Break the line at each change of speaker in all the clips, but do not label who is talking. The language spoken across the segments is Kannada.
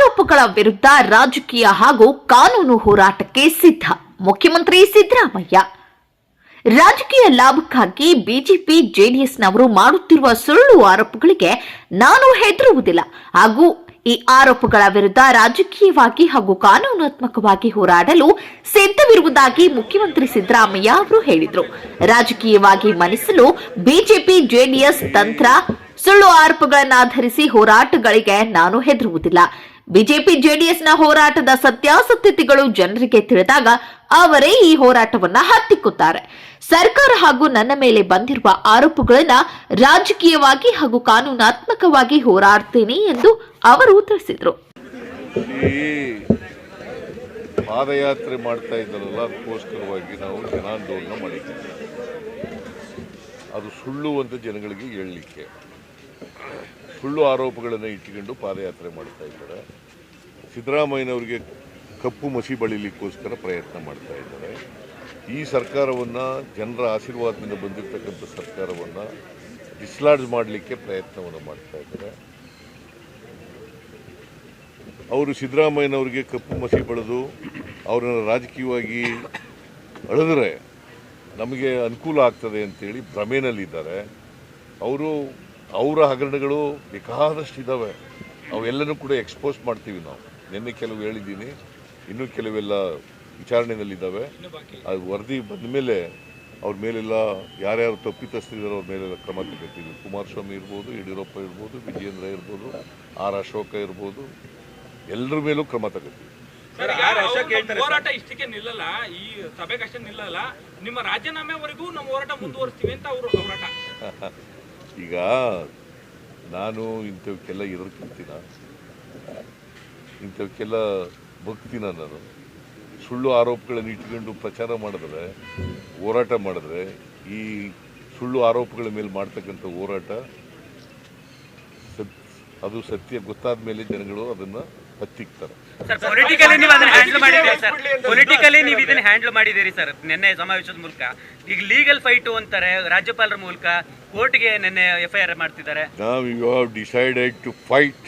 ಆರೋಪಗಳ ವಿರುದ್ಧ ರಾಜಕೀಯ ಹಾಗೂ ಕಾನೂನು ಹೋರಾಟಕ್ಕೆ ಸಿದ್ಧ. ಮುಖ್ಯಮಂತ್ರಿ ಸಿದ್ದರಾಮಯ್ಯ. ರಾಜಕೀಯ ಲಾಭಕ್ಕಾಗಿ ಬಿಜೆಪಿ, ಜೆಡಿಎಸ್ನವರು ಮಾಡುತ್ತಿರುವ ಸುಳ್ಳು ಆರೋಪಗಳಿಗೆ ನಾನು ಹೆದರುವುದಿಲ್ಲ. ಹಾಗೂ ಈ ಆರೋಪಗಳ ವಿರುದ್ಧ ರಾಜಕೀಯವಾಗಿ ಹಾಗೂ ಕಾನೂನಾತ್ಮಕವಾಗಿ ಹೋರಾಡಲು ಸಿದ್ಧವಿರುವುದಾಗಿ ಮುಖ್ಯಮಂತ್ರಿ ಸಿದ್ದರಾಮಯ್ಯ ಅವರು ಹೇಳಿದರು. ರಾಜಕೀಯವಾಗಿ ಮನಿಸಲು ಬಿಜೆಪಿ, ಜೆಡಿಎಸ್ ತಂತ್ರ ಸುಳ್ಳು ಆರೋಪಗಳನ್ನಾಧರಿಸಿ ಹೋರಾಟಗಳಿಗೆ ನಾನು ಹೆದರುವುದಿಲ್ಲ. ಬಿಜೆಪಿ ಜೆಡಿಎಸ್ನ ಹೋರಾಟದ ಸತ್ಯಾಸತ್ಯತೆಗಳು ಜನರಿಗೆ ತಿಳಿದಾಗ ಅವರೇ ಈ ಹೋರಾಟವನ್ನ ಹತ್ತಿಕ್ಕುತ್ತಾರೆ. ಸರ್ಕಾರ ಹಾಗೂ ನನ್ನ ಮೇಲೆ ಬಂದಿರುವ ಆರೋಪಗಳನ್ನ ರಾಜಕೀಯವಾಗಿ ಹಾಗೂ ಕಾನೂನಾತ್ಮಕವಾಗಿ ಹೋರಾಡ್ತೇನೆ ಎಂದು ಅವರು ತಿಳಿಸಿದರು.
ಪಾದಯಾತ್ರೆ ಮಾಡ್ತಾ ಇದ್ದಾರಲ್ಲ, ಅದಕ್ಕೋಸ್ಕರವಾಗಿ ನಾವು ಜನಾಂದೋಲನ ಮಾಡಿದ್ದೀವಿ. ಅದು ಸುಳ್ಳು ಅಂತ ಜನಗಳಿಗೆ ಹೇಳಲಿಕ್ಕೆ. ಸುಳ್ಳು ಆರೋಪಗಳನ್ನು ಇಟ್ಟುಕೊಂಡು ಪಾದಯಾತ್ರೆ ಮಾಡ್ತಾ ಇದ್ದಾರೆ. ಸಿದ್ದರಾಮಯ್ಯನವರಿಗೆ ಕಪ್ಪು ಮಸಿ ಬಳಿಲಿಕ್ಕೋಸ್ಕರ ಪ್ರಯತ್ನ ಮಾಡ್ತಾ ಇದ್ದಾರೆ. ಈ ಸರ್ಕಾರವನ್ನು ಜನರ ಆಶೀರ್ವಾದದಿಂದ ಬಂದಿರತಕ್ಕಂಥ ಸರ್ಕಾರವನ್ನು ಡಿಸ್ಲಾಡ್ಜ್ ಮಾಡಲಿಕ್ಕೆ ಪ್ರಯತ್ನವನ್ನು ಮಾಡ್ತಾ ಇದ್ದಾರೆ. ಅವರು ಸಿದ್ದರಾಮಯ್ಯನವರಿಗೆ ಕಪ್ಪು ಮಸಿ ಬಳಿದು ಅವರನ್ನು ರಾಜಕೀಯವಾಗಿ ಅಳೆದರೆ ನಮಗೆ ಅನುಕೂಲ ಆಗ್ತದೆ ಅಂತೇಳಿ ಭ್ರಮೆಯಲ್ಲಿದ್ದಾರೆ ಅವರು ಅವರ ಹಗರಣಗಳು ಬೇಕಾದಷ್ಟು ಇದ್ದಾವೆ ಅವೆಲ್ಲನೂ ಕೂಡ ಎಕ್ಸ್ಪೋಸ್ ಮಾಡ್ತೀವಿ ನಾವು. ನಿನ್ನೆ ಕೆಲವು ಹೇಳಿದ್ದೀನಿ ಇನ್ನೂ ಕೆಲವೆಲ್ಲ ವಿಚಾರಣೆಯಲ್ಲಿದ್ದಾವೆ ಅದು ವರದಿ ಬಂದ ಮೇಲೆ ಅವ್ರ ಮೇಲೆಲ್ಲ ಯಾರ್ಯಾರು ತಪ್ಪಿತಸ್ಥರಿದ್ದಾರೋ ಅವ್ರ ಮೇಲೆಲ್ಲ ಕ್ರಮ ತಗೋತೀವಿ ಕುಮಾರಸ್ವಾಮಿ ಇರ್ಬೋದು ಯಡಿಯೂರಪ್ಪ ಇರ್ಬೋದು ವಿಜಯೇಂದ್ರ ಇರ್ಬೋದು ಆರ್ ಅಶೋಕ ಇರ್ಬೋದು ಎಲ್ಲರ ಮೇಲೂ ಕ್ರಮ ತಗೋತೀವಿ
ಸರ್ ಯಾರು ಅವ್ರ ಹೋರಾಟ ಇಷ್ಟಕ್ಕೆ ನಿಲ್ಲಲ್ಲ. ಈ ಸಭೆಗಷ್ಟೇ ನಿಲ್ಲಲ್ಲ. ನಿಮ್ಮ ರಾಜೀನಾಮೆವರೆಗೂ ನಮ್ಮ ಹೋರಾಟ ಮುಂದುವರಿಸ್ತೀವಿ ಅಂತ ಅವರು ಹೋರಾಟ.
ಈಗ ನಾನು ಇಂಥವಕ್ಕೆಲ್ಲ ಎದುರ್ಕೊಂತೀನ ಇಂಥವಕ್ಕೆಲ್ಲ ಬಗ್ತೀನ ನಾನು. ಸುಳ್ಳು ಆರೋಪಗಳನ್ನು ಇಟ್ಕೊಂಡು ಪ್ರಚಾರ ಮಾಡಿದ್ರೆ, ಹೋರಾಟ ಮಾಡಿದ್ರೆ, ಈ ಸುಳ್ಳು ಆರೋಪಗಳ ಮೇಲೆ ಮಾಡ್ತಕ್ಕಂಥ ಹೋರಾಟ ಅದು ಸತ್ಯ ಗೊತ್ತಾದ ಮೇಲೆ ಜನಗಳು ಅದನ್ನು ಹತ್ತಿಕ್ತಾರೆ.
ಸರ್ ಪೊಲಿಟಿಕಲಿ ನೀವು ಇದನ್ನ ಹ್ಯಾಂಡಲ್ ಮಾಡಿದ್ದೀರಿ ಸರ್ ನಿನ್ನೆ ಸಮಾವೇಶದ ಮೂಲಕ. ಈಗ ಲೀಗಲ್ ಫೈಟು ಅಂತಾರೆ ರಾಜ್ಯಪಾಲರ ಮೂಲಕ ಕೋರ್ಟ್ಗೆ ನಿನ್ನೆ ಎಫ್ ಐ ಆರ್ ಮಾಡ್ತಿದ್ದಾರೆ.
ನಾವು you have decided to fight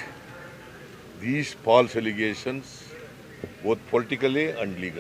these false allegations both politically and legally.